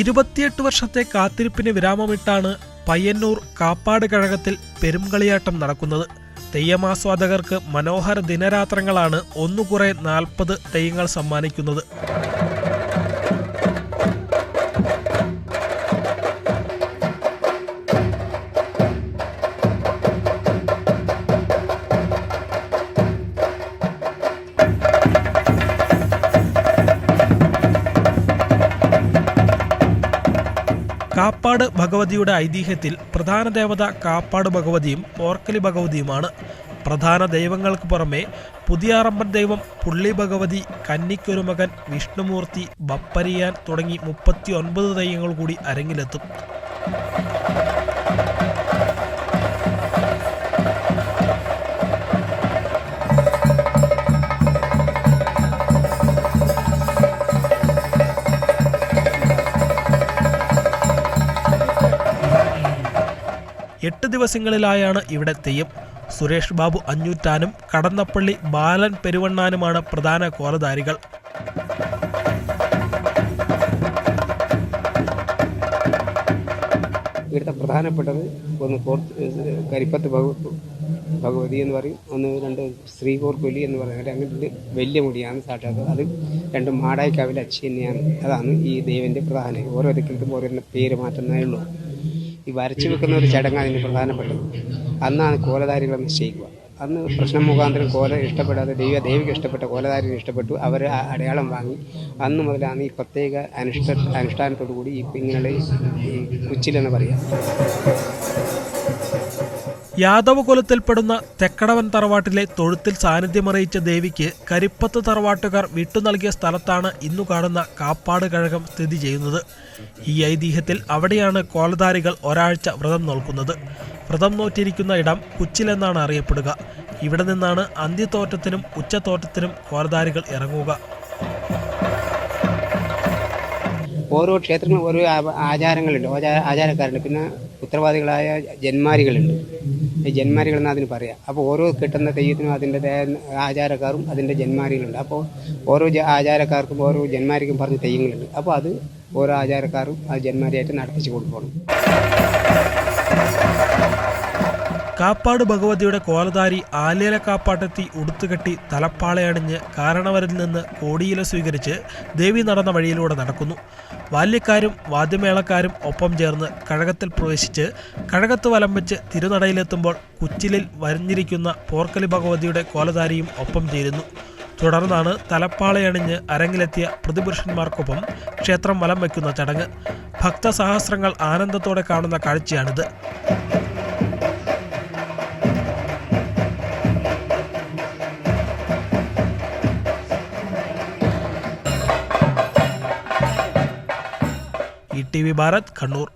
ഇരുപത്തിയെട്ട് വർഷത്തെ കാത്തിരിപ്പിന് വിരാമമിട്ടാണ് പയ്യന്നൂർ കാപ്പാട് കഴകത്തിൽ പെരുംകളിയാട്ടം നടക്കുന്നത്. തെയ്യമാസ്വാദകർക്ക് മനോഹര ദിനരാത്രങ്ങളാണ് ഒന്നുകുറെ നാൽപ്പത് തെയ്യങ്ങൾ സമ്മാനിക്കുന്നത്. കാപ്പാട് ഭഗവതിയുടെ ഐതിഹ്യത്തിൽ പ്രധാന ദേവത കാപ്പാട് ഭഗവതിയും പോർക്കലി ഭഗവതിയുമാണ്. പ്രധാന ദൈവങ്ങൾക്ക് പുറമെ പുതിയാറമ്പൻ ദൈവം പുള്ളി ഭഗവതി കന്നിക്കൊരു മകൻ വിഷ്ണുമൂർത്തി ബപ്പരിയാൻ തുടങ്ങി മുപ്പത്തി ഒൻപത് ദൈവങ്ങൾ കൂടി അരങ്ങിലെത്തും. എട്ട് ദിവസങ്ങളിലായാണ് ഇവിടെ തെയ്യം. സുരേഷ് ബാബു അഞ്ഞൂറ്റാനും കടന്നപ്പള്ളി ബാലൻ പെരുവണ്ണാനുമാണ് പ്രധാന കോലധാരികൾ. ഇവിടുത്തെ പ്രധാനപ്പെട്ടത് ഒന്ന് കോർത്ത് കരിപ്പത്ത് ഭഗവത് എന്ന് പറയും. ഒന്ന് രണ്ട് ശ്രീകോർക്കൊലി എന്ന് പറയുന്നത് അങ്ങനെ വലിയ മുടിയാണ് സാക്ഷാത്. അത് രണ്ട് മാടായിക്കാവിലെ അച്ഛൻ തന്നെയാണ്. അതാണ് ഈ ദൈവന്റെ പ്രധാന. ഓരോ ദിക്കിലും ഓരോ പേര് മാറ്റുന്നതേ ഉള്ളൂ. ഈ വരച്ചു വെക്കുന്ന ഒരു ചടങ്ങാണ് അതിന് പ്രധാനപ്പെട്ടത്. അന്നാണ് കോലധാരികളെ നിശ്ചയിക്കുക. അന്ന് പ്രശ്നം മുഖാന്തരം കോല ഇഷ്ടപ്പെടാതെ ദൈവ ദേവിക്ക് ഇഷ്ടപ്പെട്ട കോലധാരികൾ ഇഷ്ടപ്പെട്ടു. അവർ അടയാളം വാങ്ങി. അന്ന് മുതലാണ് ഈ പ്രത്യേക അനുഷ്ഠ അനുഷ്ഠാനത്തോടു കൂടി ഈ ഇങ്ങനെയുള്ള ഈ കുച്ചിലെന്ന് പറയാം. യാദവ കുലത്തിൽപ്പെടുന്ന തെക്കടവൻ തറവാട്ടിലെ തൊഴുത്തിൽ സാന്നിധ്യമറിയിച്ച ദേവിക്ക് കരിപ്പത്ത് തറവാട്ടുകാർ വിട്ടു നൽകിയ സ്ഥലത്താണ് ഇന്നു കാണുന്ന കാപ്പാട് കഴകം സ്ഥിതി ചെയ്യുന്നത്. ഈ ഐതിഹ്യത്തിൽ അവിടെയാണ് കോലധാരികൾ ഒരാഴ്ച വ്രതം നോൽക്കുന്നത്. വ്രതം നോറ്റിരിക്കുന്ന ഇടം കുച്ചിലെന്നാണ് അറിയപ്പെടുക. ഇവിടെ നിന്നാണ് അന്ത്യത്തോറ്റത്തിനും ഉച്ചത്തോറ്റത്തിനും കോലധാരികൾ ഇറങ്ങുക. ഓരോ ക്ഷേത്രങ്ങളും ഓരോ ആചാരങ്ങളുണ്ട്. ആചാര ആചാരക്കാരുണ്ട്. പിന്നെ ഉത്തരവാദികളായ ജന്മാരികളുണ്ട്. എന്ന് അതിന് പറയാം. അപ്പോൾ ഓരോ കിട്ടുന്ന തെയ്യത്തിനും അതിന്റെതായ ആചാരക്കാരും അതിന്റെ ജന്മാരികളുണ്ട്. അപ്പോൾ ഓരോ ആചാരക്കാർക്കും ഓരോ ജന്മാരിക്കും പറഞ്ഞ തെയ്യങ്ങളുണ്ട്. അപ്പോൾ അത് ഓരോ ആചാരക്കാരും ആ ജന്മാരിയായിട്ട് നടത്തിച്ചു കൊടുക്കണം. കാപ്പാട് ഭഗവതിയുടെ കോലധാരി ആലേല കാപ്പാട്ടെത്തി ഉടുത്തുകെട്ടി തലപ്പാളയണിഞ്ഞ് കാരണവരിൽ നിന്ന് കോടിയില സ്വീകരിച്ച് ദേവി നടന്ന വഴിയിലൂടെ നടക്കുന്നു. ബാല്യക്കാരും വാദ്യമേളക്കാരും ഒപ്പം ചേർന്ന് കഴകത്തിൽ പ്രവേശിച്ച് കഴകത്ത് വലം വെച്ച് തിരുനടയിലെത്തുമ്പോൾ കുച്ചിലിൽ വരഞ്ഞിരിക്കുന്ന പോർക്കലി ഭഗവതിയുടെ കോലധാരിയും ഒപ്പം ചേരുന്നു. തുടർന്നാണ് തലപ്പാളയണിഞ്ഞ് അരങ്ങിലെത്തിയ പ്രതിപുരുഷന്മാർക്കൊപ്പം ക്ഷേത്രം വലം വയ്ക്കുന്ന ചടങ്ങ്. ഭക്തസഹസ്രങ്ങൾ ആനന്ദത്തോടെ കാണുന്ന കാഴ്ചയാണിത്. टीवी भारत खरनूर